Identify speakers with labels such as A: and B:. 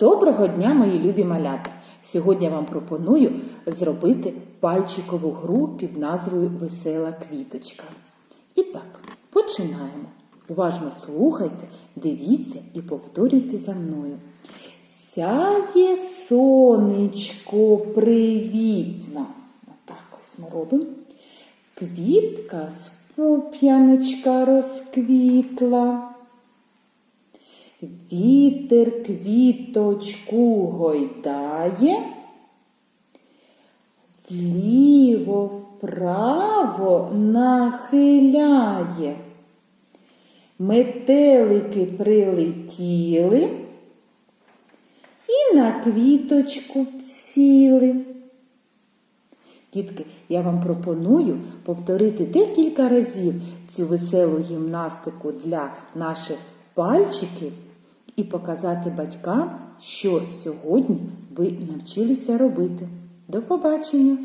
A: Доброго дня, мої любі малята! Сьогодні я вам пропоную зробити пальчикову гру під назвою Весела квіточка. І так, починаємо. Уважно слухайте, дивіться і повторюйте за мною. Сяє сонечко привітно. Отак ось ми робимо. Квітка з пуп'яночка розквітла. Вітер квіточку гойдає, вліво вправо нахиляє. Метелики прилетіли і на квіточку сіли. Дітки, я вам пропоную повторити декілька разів цю веселу гімнастику для наших пальчиків і показати батькам, що сьогодні ви навчилися робити. До побачення!